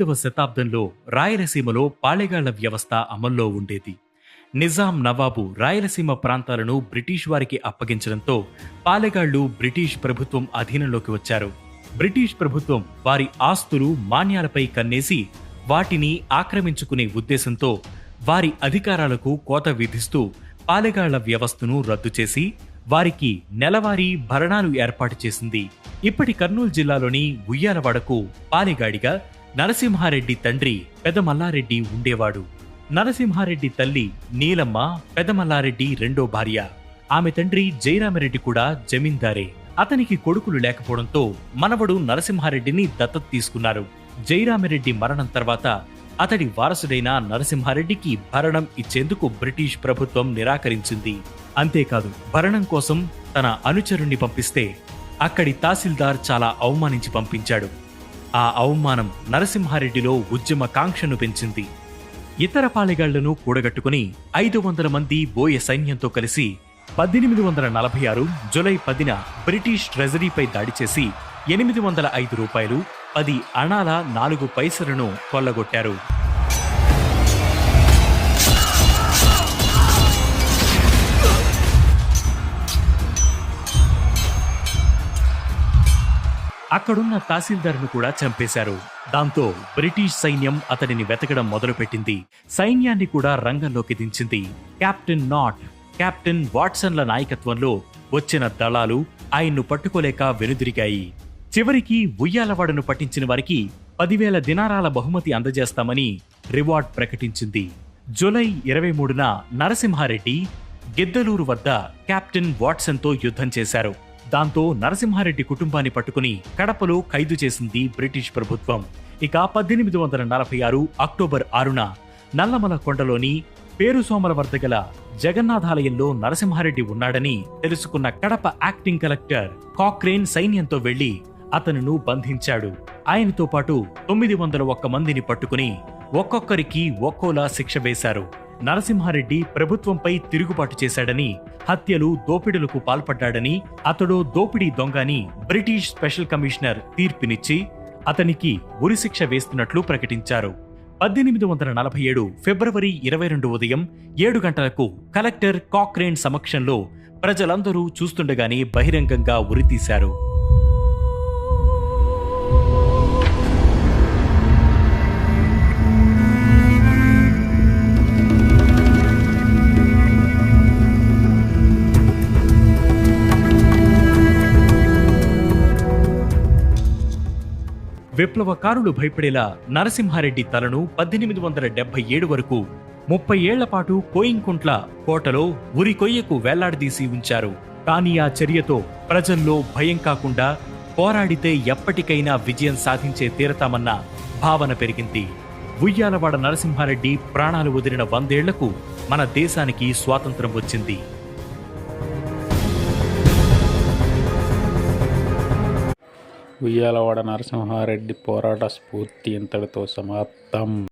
ఐదవ శతాబ్దంలో రాయలసీమలో పాళెగాళ్ళ వ్యవస్థ అమల్లో ఉండేది. నిజాం నవాబు రాయలసీమ ప్రాంతాలను బ్రిటిష్ వారికి అప్పగించడంతో పాలెగాళ్ళు బ్రిటిష్ ప్రభుత్వం అధీనంలోకి వచ్చారు. బ్రిటిష్ ప్రభుత్వం వారి ఆస్తులు మాన్యాలపై కన్నేసి వాటిని ఆక్రమించుకునే ఉద్దేశంతో వారి అధికారాలకు కోత విధిస్తూ పాలెగాళ్ళ వ్యవస్థను రద్దు చేసి వారికి నెలవారీ భరణాలు ఏర్పాటు చేసింది. ఇప్పటి కర్నూలు జిల్లాలోని ఉయ్యాలవాడకు పాలెగాడిగా నరసింహారెడ్డి తండ్రి పెదమల్లారెడ్డి ఉండేవాడు. నరసింహారెడ్డి తల్లి నీలమ్మ పెదమల్లారెడ్డి రెండో భార్య. ఆమె తండ్రి జయరామరెడ్డి కూడా జమీందారే. అతనికి కొడుకులు లేకపోవడంతో మనవడు నరసింహారెడ్డిని దత్తత తీసుకున్నారు. జయరామరెడ్డి మరణం తర్వాత అతడి వారసుడైన నరసింహారెడ్డికి భరణం ఇచ్చేందుకు బ్రిటిష్ ప్రభుత్వం నిరాకరించింది. అంతేకాదు భరణం కోసం తన అనుచరుణ్ణి పంపిస్తే అక్కడి తహసీల్దార్ చాలా అవమానించి పంపించాడు. ఆ అవమానం నరసింహారెడ్డిలో ఉద్యమ కాంక్షను పెంచింది. ఇతర పాలెగాళ్ళను కూడగట్టుకుని ఐదు వందల మంది బోయ సైన్యంతో కలిసి పద్దెనిమిది వందల నలభై ఆరు జులై పదిన బ్రిటిష్ ట్రెజరీపై దాడి చేసి ఎనిమిది వందల ఐదు రూపాయలు పది అణాల నాలుగు పైసలను కొల్లగొట్టారు. అక్కడున్న తహసీల్దార్ను కూడా చంపేశారు. దాంతో బ్రిటిష్ సైన్యం అతడిని వెతకడం మొదలుపెట్టింది. సైన్యాన్ని కూడా రంగంలోకి దించింది. కెప్టెన్ నాట్ కెప్టెన్ వాట్సన్ల నాయకత్వంలో వచ్చిన దళాలు ఆయన్ను పట్టుకోలేక వెనుదిరిగాయి. చివరికి ఉయ్యాలవాడను పట్టించిన వారికి పదివేల దినారాల బహుమతి అందజేస్తామని రివార్డ్ ప్రకటించింది. జూలై ఇరవై మూడున నరసింహారెడ్డి గిద్దలూరు వద్ద కెప్టెన్ వాట్సన్తో యుద్ధం చేశారు. దాంతో నరసింహారెడ్డి కుటుంబాన్ని పట్టుకుని కడపలో ఖైదు చేసింది బ్రిటిష్ ప్రభుత్వం. ఇక పద్దెనిమిది వందల నలభై ఆరు అక్టోబర్ ఆరున నల్లమల కొండలోని పేరుసోమల గల జగన్నాథాలయంలో నరసింహారెడ్డి ఉన్నాడని తెలుసుకున్న కడప యాక్టింగ్ కలెక్టర్ కాక్రేన్ సైన్యంతో వెళ్ళి అతనును బంధించాడు. ఆయనతో పాటు తొమ్మిది వందల ఒక్క మందిని పట్టుకుని ఒక్కొక్కరికి ఒక్కోలా శిక్ష వేశారు. నరసింహారెడ్డి ప్రభుత్వంపై తిరుగుబాటు చేశాడని హత్యలు దోపిడులకు పాల్పడ్డాడని అతడు దోపిడీ దొంగని బ్రిటిష్ స్పెషల్ కమిషనర్ తీర్పునిచ్చి అతనికి ఉరిశిక్ష వేస్తున్నట్లు ప్రకటించారు. పద్దెనిమిది వందల నలభై ఏడు ఫిబ్రవరి ఇరవై రెండు ఉదయం ఏడు గంటలకు కలెక్టర్ కాక్రేన్ సమక్షంలో ప్రజలందరూ చూస్తుండగానే బహిరంగంగా ఉరితీశారు. విప్లవకారులు భయపడేలా నరసింహారెడ్డి తలను పద్దెనిమిది వందల డెబ్బై ఏడు వరకు ముప్పై ఏళ్ళ పాటు కోయింకుంట్ల కోటలో ఉరి కొయ్యకు వేలాడదీసి ఉంచారు. కానీ ఆ చర్యతో ప్రజల్లో భయం కాకుండా పోరాడితే ఎప్పటికైనా విజయం సాధించే తీరతామన్న భావన పెరిగింది. ఉయ్యాలవాడ నరసింహారెడ్డి ప్రాణాలు వదిలిన వందేళ్ళకు మన దేశానికి స్వాతంత్రం వచ్చింది. ఉయ్యాలవాడ నరసింహారెడ్డి పోరాట స్ఫూర్తి ఇంతటితో సమాప్తం.